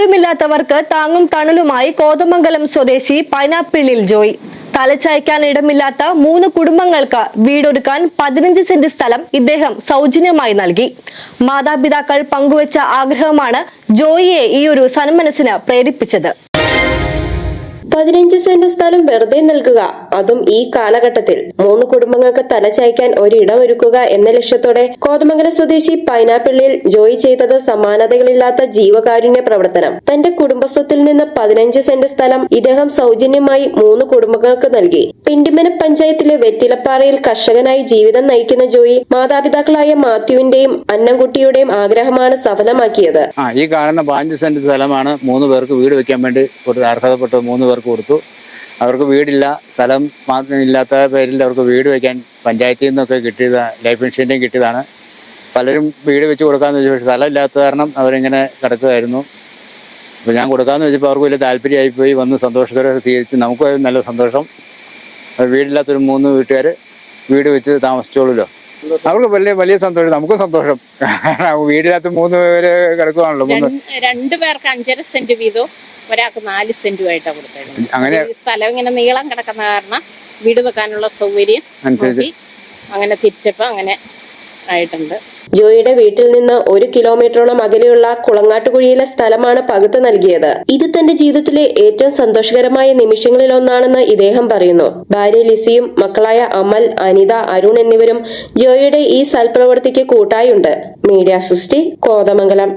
വീടുമില്ലാത്തവർക്ക് താങ്ങും തണലുമായി കോതമംഗലം സ്വദേശി പൈനാപ്പിളിൽ ജോയി. തലച്ചയക്കാൻ ഇടമില്ലാത്ത മൂന്ന് കുടുംബങ്ങൾക്ക് വീടൊരുക്കാൻ പതിനഞ്ച് സെന്റ് സ്ഥലം ഇദ്ദേഹം സൗജന്യമായി നൽകി. മാതാപിതാക്കൾ പങ്കുവച്ച ആഗ്രഹമാണ് ജോയിയെ ഈ ഒരു സന്മനസ്സിന് പ്രേരിപ്പിച്ചത്. പതിനഞ്ച് സെന്റ് സ്ഥലം വെറുതെ നൽകുക. അതും ഈ കാലഘട്ടത്തിൽ. മൂന്ന് കുടുംബങ്ങൾക്ക് തലചായ്ക്കാൻ ഒരിടം ഒരുക്കുക എന്ന ലക്ഷ്യത്തോടെ കോതമംഗലം സ്വദേശി പൈനാപ്പിള്ളിയിൽ ജോയി ചെയ്തത് സമാനതകളില്ലാത്ത ജീവകാരുണ്യ പ്രവർത്തനം. തന്റെ കുടുംബസ്വത്തിൽ നിന്ന് പതിനഞ്ച് സെന്റ് സ്ഥലം ഇദ്ദേഹം സൗജന്യമായി മൂന്ന് കുടുംബങ്ങൾക്ക് നൽകി. പിണ്ടിമന പഞ്ചായത്തിലെ വെറ്റിലപ്പാറയിൽ കർഷകനായി ജീവിതം നയിക്കുന്ന ജോയി മാതാപിതാക്കളായ മാത്യുവിന്റെയും അന്നംകുട്ടിയുടെയും ആഗ്രഹമാണ് സഫലമാക്കിയത്. ഈ കാണുന്ന പതിനഞ്ച് സെന്റ് സ്ഥലമാണ് മൂന്ന് പേർക്ക് വീട് വെക്കാൻ വേണ്ടി കൊടുത്ത് അർഹതപ്പെട്ട മൂന്ന് പേർക്ക് കൊടുത്തു. അവർക്ക് വീടില്ല സ്ഥലം മാത്രം ഇല്ലാത്ത പേരിൽ അവർക്ക് വീട് വയ്ക്കാൻ പഞ്ചായത്തിൽ നിന്നൊക്കെ കിട്ടിയത് ലൈഫ് ഇൻഷുറൻസും കിട്ടിയതാണ്. പലരും വീട് വെച്ച് കൊടുക്കാമെന്ന് വെച്ചു പക്ഷേ സ്ഥലം ഇല്ലാത്ത കാരണം അവരിങ്ങനെ കിടക്കുമായിരുന്നു അപ്പോൾ ഞാൻ കൊടുക്കാമെന്ന് വെച്ചപ്പോൾ അവർക്ക് വലിയ താല്പര്യമായി പോയി വന്ന് സന്തോഷകരമായി സ്വീകരിച്ച് നമുക്ക് നല്ല സന്തോഷം. വീടില്ലാത്തൊരു മൂന്ന് വീട്ടുകാർ വീട് വെച്ച് താമസിച്ചോളൂല്ലോ അവർക്ക് വലിയ വലിയ സന്തോഷം. നമുക്കും സന്തോഷം. വീടിനകത്ത് മൂന്ന് പേര് കിടക്കുവാണല്ലോ. രണ്ടു പേർക്ക് അഞ്ചര സെന്റ് വീതവും ഒരാൾക്ക് നാല് സെന്റുമായിട്ടാണ് കൊടുത്തത് അങ്ങനെ സ്ഥലം ഇങ്ങനെ നീളം കിടക്കുന്ന കാരണം വീട് വെക്കാനുള്ള സൗകര്യം അങ്ങനെ തിരിച്ചപ്പോ അങ്ങനെ ആയിട്ടുണ്ട്. ജോയിയുടെ വീട്ടിൽ നിന്ന് ഒരു കിലോമീറ്ററോളം അകലെയുള്ള കുളങ്ങാട്ടുകുഴിയിലെ സ്ഥലമാണ് പകുത്ത് നൽകിയത്. ഇത് തന്റെ ജീവിതത്തിലെ ഏറ്റവും സന്തോഷകരമായ നിമിഷങ്ങളിൽ ഒന്നാണെന്ന് ഇദ്ദേഹം പറയുന്നു. ഭാര്യ ലിസിയും മക്കളായ അമൽ അനിത അരുൺ എന്നിവരും ജോയിയുടെ ഈ സൽപ്രവർത്തിക്ക് കൂട്ടായുണ്ട്. മീഡിയ സൃഷ്ടി കോതമംഗലം.